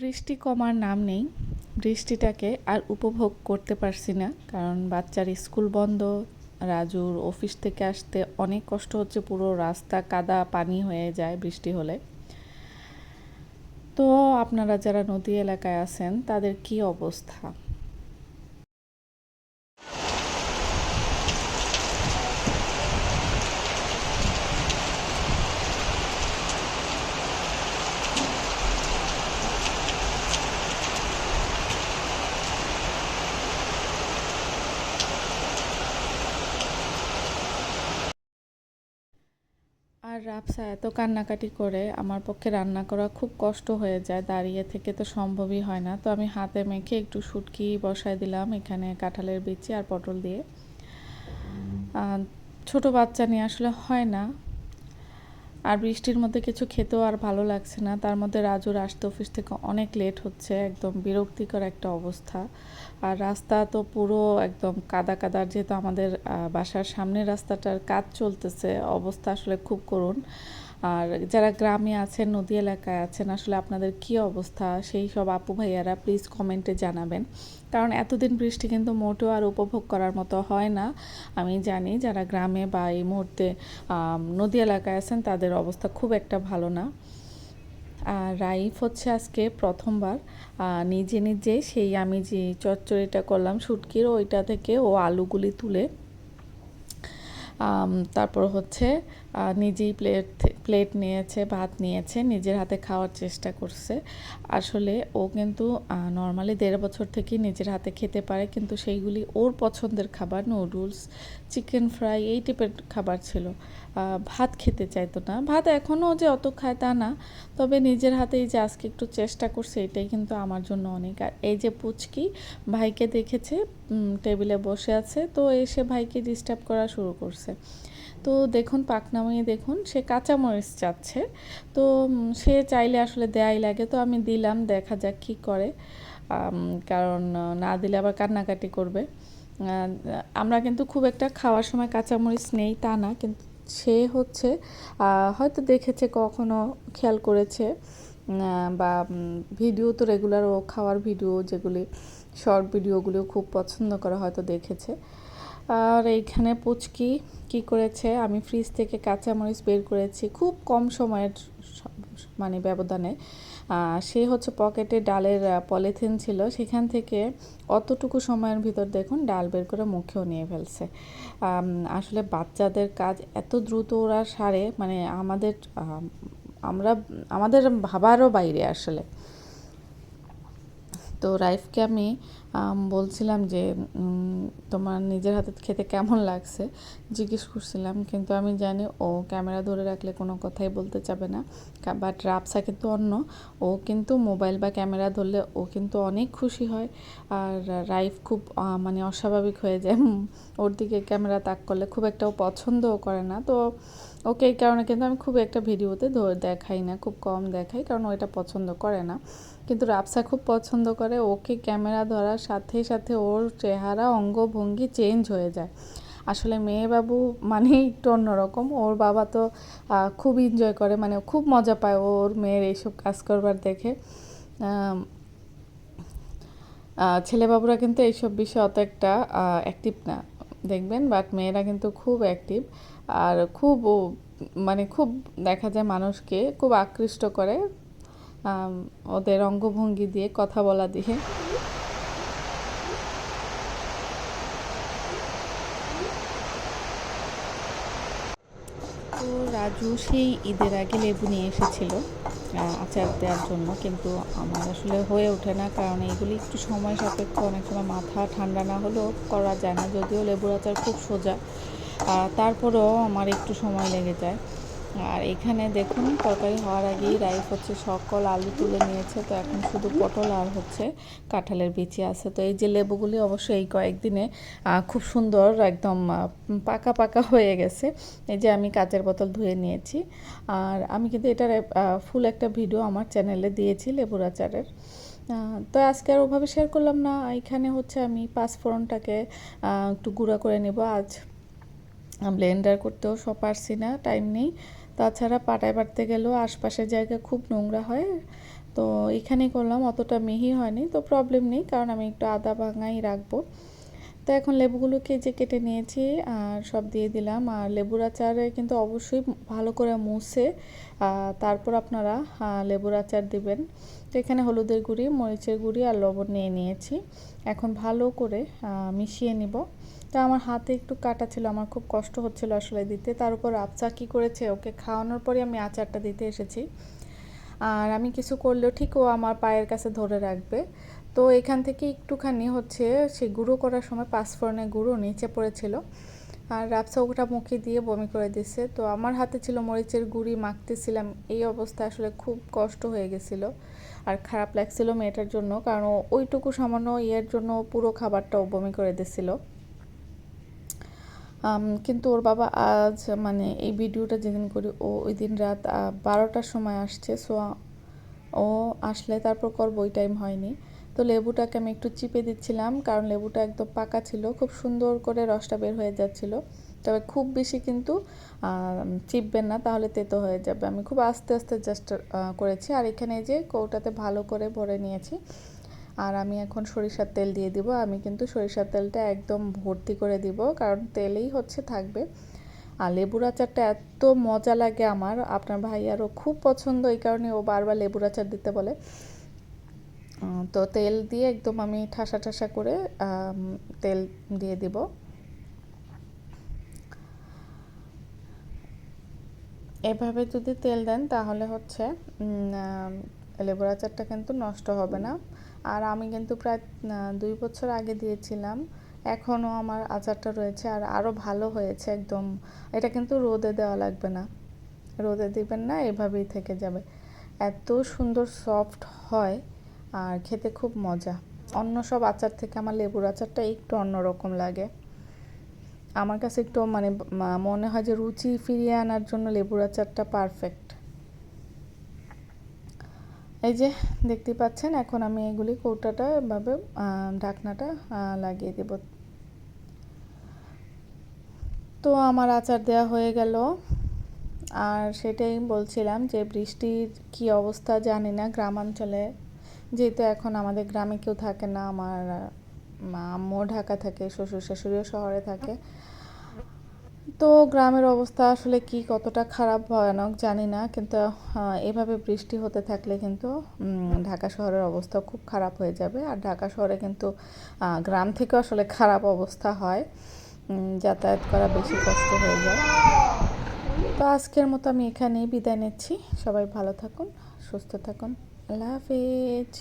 বৃষ্টি কমার নাম নেই, বৃষ্টিটাকে আর উপভোগ করতে পারছি না, কারণ বাচ্চার স্কুল বন্ধ, রাজুর অফিস থেকে আসতে অনেক কষ্ট হচ্ছে, পুরো রাস্তা কাদা পানি হয়ে যায় বৃষ্টি হলে। তো আপনারা যারা নদী এলাকায় আছেন, তাদের কি অবস্থা? আর রাফসা এত কান্নাকাটি করে, আমার পক্ষে রান্না করা খুব কষ্ট হয়ে যায়, দাঁড়িয়ে থেকে তো সম্ভবই হয় না। তো আমি হাতে মেখে একটু শুটকি বসায় দিলাম এখানে কাঁঠালের বিচি আর পটল দিয়ে। ছোট বাচ্চা নিয়ে আসলে হয় না। আর বৃষ্টির মধ্যে কিছু খেতেও আর ভালো লাগছে না। তার মধ্যে রাজুর আসতে অফিস থেকে অনেক লেট হচ্ছে, একদম বিরক্তিকর একটা অবস্থা। আর রাস্তা তো পুরো একদম কাদা কাদার যেহেতু আমাদের বাসার সামনের রাস্তাটার কাজ চলতেছে, অবস্থা আসলে খুব করুণ। আর যারা গ্রামে আছেন, নদী এলাকায় আছেন, আসলে আপনাদের কি অবস্থা? সেই সব আপু ভাইয়ারা প্লিজ কমেন্টে জানাবেন। কারণ এতদিন বৃষ্টি কিন্তু মোটেও আর উপভোগ করার মতো হয় না। আমি জানি যারা গ্রামে বা এই মুহূর্তে নদী এলাকায় আছেন, তাদের অবস্থা খুব একটা ভালো না। আর রাইফ হচ্ছে আজকে প্রথমবার। নিজে নিজে সেই আমি যে চচ্চড়িটা করলাম, শুটকির, ওইটা থেকে ও আলুগুলি তুলে তারপর হচ্ছে নিজেই প্লেট প্লেট নিয়েছে, ভাত নিয়েছে, নিজের হাতে খাওয়ার চেষ্টা করছে। আসলে ও কিন্তু নর্মালি দেড় বছর থেকেই নিজের হাতে খেতে পারে, কিন্তু সেইগুলি ওর পছন্দের খাবার নুডলস চিকেন ফ্রাই এই টাইপের খাবার ছিল। ভাত খেতে চাইতো না। ভাত এখনও যে অত খায় তা না, তবে নিজের হাতেই যে আজকে একটু চেষ্টা করছে, এটাই কিন্তু আমার জন্য অনেক। আর এই যে পুচকি, ভাইকে দেখেছে টেবিলে বসে আছে, তো এসে ভাইকে ডিস্টার্ব করা শুরু করছে। তো দেখুন পাকনামিয়ে দেখুন, সে কাঁচামরিচ চাচ্ছে। তো সে চাইলে আসলে দেয়াই লাগে। তো আমি দিলাম, দেখা যাক কী করে। কারণ না দিলে আবার কান্নাকাটি করবে। আমরা কিন্তু খুব একটা খাওয়ার সময় কাঁচামরিচ নেই, তা না। কিন্তু সে হচ্ছে হয়তো দেখেছে, কখনো খেয়াল করেছে। বা ভিডিও তো রেগুলার ও খাওয়ার ভিডিও, যেগুলি শর্ট ভিডিওগুলো খুব পছন্দ করে হয়তো দেখেছে। আর এইখানে পুচকি কি করেছে? আমি ফ্রিজ থেকে কাঁচামরিচ বের করেছি খুব কম সময়ের মানে ব্যবধানে। সে হচ্ছে পকেটে ডালের পলিথিন ছিল। সেখান থেকে অতটুকু সময়ের ভিতর দেখুন ডাল বের করে মুখেও নিয়ে ফেলছে। আসলে বাচ্চাদের কাজ এত দ্রুত ওরা সারে মানে আমাদের আমরা আমাদের ভাবারও বাইরে আসলে। তো রাইফকে আমি আম, বলছিলাম যে তোমার নিজের হাতে খেতে কেমন লাগছে? জিজ্ঞেস করছিলাম, কিন্তু আমি জানি ও ক্যামেরা ধরে রাখলে কোনো কথাই বলতে চাবে না। বাট রাপসা কিন্তু অন্য। ও কিন্তু মোবাইল বা ক্যামেরা ধরলে ও কিন্তু অনেক খুশি হয়। আর রাইফ খুব মানে অস্বাভাবিক হয়ে যায়। ওর দিকে ক্যামেরা তাক করলে খুব একটা ও পছন্দও করে না। তো ওকে এই কারণে কিন্তু আমি খুব একটা ভিডিওতে ধরে দেখাই না, খুব কম দেখাই, কারণ ও এটা পছন্দ করে না। কিন্তু রাবসা খুব পছন্দ করে। ওকে ক্যামেরা সাথে সাথে ওর চেহারা, অঙ্গভঙ্গি চেঞ্জ হয়ে যায়। আসলে মেয়ে বাবু মানে একটু অন্যরকম। ওর বাবা তো খুব এনজয় করে মানে খুব মজা পায় ওর মেয়ের এইসব কাজ করবার দেখে। ছেলেবাবুরা কিন্তু এইসব বিষয়ে অত একটা অ্যাক্টিভ না। দেখবেন বাট মেয়েরা কিন্তু খুব অ্যাক্টিভ আর খুব মানে খুব দেখা যায় মানুষকে খুব আকৃষ্ট করে ওদের অঙ্গভঙ্গি দিয়ে, কথা বলা দিয়ে তো রাজু সেই ঈদের আগে লেবু নিয়ে এসেছিল আচার দেওয়ার জন্য। কিন্তু আমার আসলে হয়ে ওঠে না, কারণ এইগুলি একটু সময় সাপেক্ষ। অনেক সময় মাথা ঠান্ডা না হলেও করা যায় না, যদিও লেবুর আচার খুব সোজা। তারপরেও আমার একটু সময় লেগে যায়। আর এখানে দেখুন, তরকারি হওয়ার আগেই রাইস হচ্ছে সকল, আলু তুলে নিয়েছে, তো এখন শুধু পটল আর হচ্ছে কাঁঠালের বিচি আছে। তো এই যে লেবুগুলি অবশ্যই এই কয়েকদিনে খুব সুন্দর একদম পাকা পাকা হয়ে গেছে। এই যে আমি কাচের বোতল ধুয়ে নিয়েছি। আর আমি কিন্তু এটার ফুল একটা ভিডিও আমার চ্যানেলে দিয়েছি লেবুর আচারের। তো আজকে আর ওভাবে শেয়ার করলাম না। এখানে হচ্ছে আমি পাঁচফোড়নটাকে একটু গুঁড়া করে নেব। আজ ব্লেন্ডার করতেও সব পারছি না টাইম নেই। তাছাড়া পাটায় বাটতে গেলেও আশপাশের জায়গা খুব নোংরা হয়। তো এখানে করলাম, অতটা মিহি হয়নি, তো প্রবলেম নেই, কারণ আমি একটু আদা ভাঙাই রাখব। তো এখন লেবুগুলোকে যে কেটে নিয়েছি আর সব দিয়ে দিলাম। আর লেবুর আচারে কিন্তু অবশ্যই ভালো করে মুছে তারপর আপনারা লেবুর আচার দিবেন। তো এখানে হলুদের গুঁড়ি, মরিচের গুঁড়ি আর লবণ নিয়ে নিয়েছি। এখন ভালো করে মিশিয়ে নিব। তো আমার হাতে একটু কাটা ছিল, আমার খুব কষ্ট হচ্ছিল আসলে দিতে। তার উপর আবচা কী করেছে ওকে খাওয়ানোর পরে আমি আচারটা দিতে এসেছি। আর আমি কিছু করলেও ঠিক ও আমার পায়ের কাছে ধরে রাখবে। তো এখান থেকে একটুখানি হচ্ছে, সে গুঁড়ো করার সময় পাঁচফোড়নের গুঁড়ো নিচে পড়েছিল। আর রাবসা ওটা মুখে দিয়ে বমি করে দিছে। তো আমার হাতে ছিল মরিচের গুঁড়ি, মাখতেছিলাম। এই অবস্থা আসলে খুব কষ্ট হয়ে গেছিল। আর খারাপ লাগছিল মেয়েটার জন্য, কারণ ওইটুকু সামান্য ইয়ের জন্য পুরো খাবারটাও বমি করে দিছিল। কিন্তু ওর বাবা আজ মানে এই ভিডিওটা যেদিন করি, ও ওই দিন রাত বারোটার সময় আসছে। সো, ও আসলে তারপর করব, ওই টাইম হয়নি। তো লেবুটাকে আমি একটু চিপে দিচ্ছিলাম, কারণ লেবুটা একদম পাকা ছিল। খুব সুন্দর করে রসটা বের হয়ে যাচ্ছিল। তবে খুব বেশি কিন্তু চিপবেন না, তাহলে তেতো হয়ে যাবে। আমি খুব আস্তে আস্তে জাস্ট করেছি। আর এখানে যে কৌটাতে ভালো করে ভরে নিয়েছি। আর আমি এখন সরিষার তেল দিয়ে দিব। আমি কিন্তু সরিষার তেলটা একদম ভর্তি করে দিব, কারণ তেলেই হচ্ছে থাকবে। আর লেবুর আচারটা এত মজা লাগে আমার। আপনার ভাই আরও খুব পছন্দ এই কারণে ও বারবার লেবুর আচার দিতে বলে। তো তেল দিয়ে একদম আমি ঠাসা ঠাসা করে তেল দিয়ে দিব। এভাবে যদি তেল দেন তাহলে হচ্ছে লেবুর আচারটা কিন্তু নষ্ট হবে না। আর আমি কিন্তু প্রায় দুই বছর আগে দিয়েছিলাম। এখনও আমার আচারটা রয়েছে আর আরও ভালো হয়েছে একদম। এটা কিন্তু রোদে দেওয়া লাগবে না। রোদে দিবেন না, এভাবেই থেকে যাবে। এত সুন্দর সফট হয় আর খেতে খুব মজা। অন্য সব আচার থেকে আমার লেবুর আচারটা একটু অন্যরকম লাগে। আমার কাছে একটু মানে মনে হয় যে রুচি ফিরিয়ে আনার জন্য লেবুর আচারটা পারফেক্ট এই যে দেখতে পাচ্ছেন, এখন আমি এগুলি কৌটাটা এভাবে ঢাকনাটা লাগিয়ে দেব। তো আমার আচার দেওয়া হয়ে গেল। আর সেটাই বলছিলাম যে বৃষ্টির কি অবস্থা জানি না, গ্রামাঞ্চলে। যেহেতু এখন আমাদের গ্রামে কেউ থাকে না, আমার আম্মু ঢাকা থাকে, শ্বশুর শাশুড়িও শহরে থাকে। তো গ্রামের অবস্থা আসলে কি কতটা খারাপ ভয়ানক জানি না, কিন্তু এভাবে বৃষ্টি হতে থাকলে কিন্তু ঢাকা শহরের অবস্থা খুব খারাপ হয়ে যাবে। আর ঢাকা শহরে কিন্তু গ্রাম থেকে আসলে খারাপ অবস্থা হয় যাতায়াত করা বেশি কষ্ট হয়ে যায়। তো আজকের মতো আমি এখানেই বিদায় নিচ্ছি। সবাই ভালো থাকুন, সুস্থ থাকুন। আল্লাহ হাফিজ।